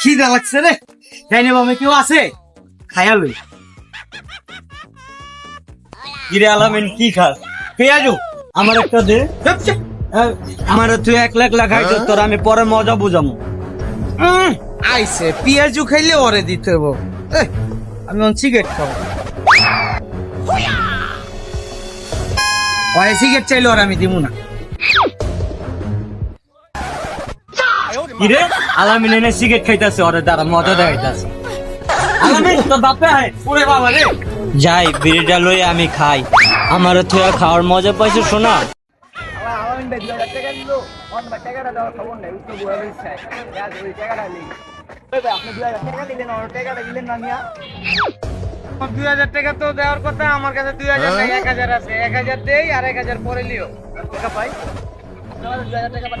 খিদা লাগছে রে। জানি বামে কেউ আছে? খায়া লই। কিরে আলামিন কি খাস? পেঁয়াজু? আমার একটা দে। আমার তুই এক লাখ লাখ খাইছ তোর আমি পরে মজা বুঝামু। আইছে পেঁয়াজু খাইলে ওরে দিতে হব আমি সিগারেট খাব। ওই সিগারেট চাইলে ওর আমি দিব না। কিরে? আলামিন এনে সিগারেট খাইতাছে ওরে দ্বারা মজা দেখাইতাছে। আলামিন তোর বাপে আয় পুরে বাবা রে। যাই বিড়িটা লই আমি খাই। আমার তুই খাওয়ার মজা পাইছো শোনা দুই হাজার টাকা তো দেওয়ার কথা আমার কাছে দুই হাজার টাকা এক হাজার আছে। এক হাজার দেই আর এক হাজার পরে লিও। টাকা পাই? দুই হাজার টাকা পাই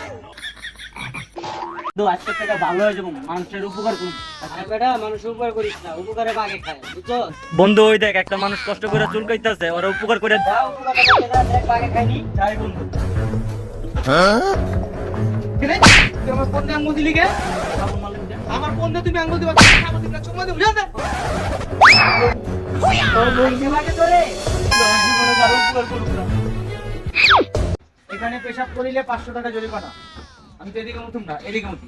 দু আজকে টাকা ভালো হয়ে যাব। মানুষের উপকার করুন বেটা মানুষের উপকার করিস না উপকারে বাগে খায় বুঝছ বন্ধু ওই দেখ একটা মানুষ কষ্ট করে চুল কাইতাছে ওরা উপকার করে বাগে খাইনি বন্ধু? আমার আঙ্গুল দিলি কে? আমার তুমি আঙ্গুল দিবা দিবা দিবা এখানে পেশাব করিলে পাঁচশো টাকা জরিমানা। আমি তো এদিকে মুতুম না এদিকে মুতি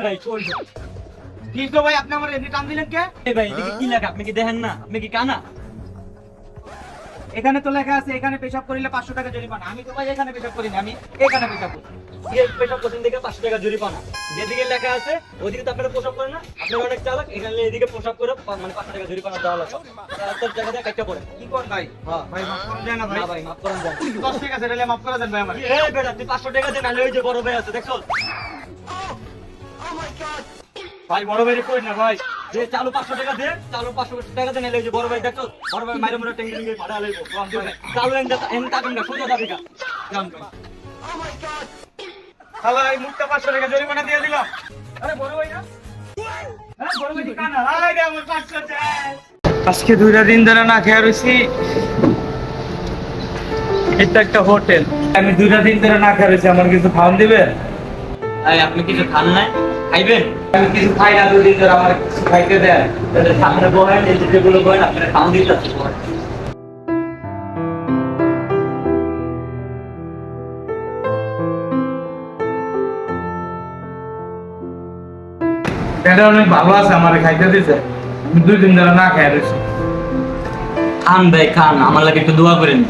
ভাই চল কি তো ভাই আপনি আমার এদিকে টান দিলেন কে? ভাই এদিকে কি লেখা আপনি কি দেখেন না? আপনি কি কানা? এখানে তো লেখা আছে এখানে পেশাব করিলে পাঁচশো টাকা জরিমানা। আমি তো ভাই এখানে পেশাব করি না আমি এখানে পেশাব করি এই পেশাব করছেন দেখে পাঁচশো টাকা জরিমানা। যেদিকে লেখা আছে ওদিকে তো আপনারা পোশাক করেন না। আপনারা অনেক চালাক এখানে এদিকে পোশাক করে মানে পাঁচশো টাকা জরিমানা দেওয়া লাগে। তোর জায়গা দিয়ে কাটতে পড়ে কি কর ভাই? হ্যাঁ। ভাই মাফ করেন যায় না ভাই। ভাই মাফ করেন যায় দশ টাকা সেটা মাফ করে দেন ভাই আমার। এই বেটা তুই পাঁচশো টাকা দিয়ে নালে ওই যে বড় ভাই আছে দেখছ? ভাই বড় ভাই কই না ভাই? চালু পাঁচশো টাকা চালু পাঁচশো টাকা আজকে দুইটা দিন ধরে না খেয়ে রয়েছি এটা একটা হোটেল। আমি দুইটা দিন ধরে না খেয়ে রয়েছি আমার কিছু খাওয়ান দিবে আপনি কিছু খান নাই? খাইবেন? আমি কিছু খাই না দুদিন ধরে আমার কিছু খাইতে দেন। তাহলে সামনে বহেন এই যেগুলো বহেন আপনারা দিতে এটা অনেক ভালো আছে আমার খাইতে দিছে। দুই দিন ধরে না খাই রয়েছি। খান ভাই খান আমার লাগে একটু দোয়া করেন।